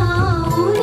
না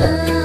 Uh.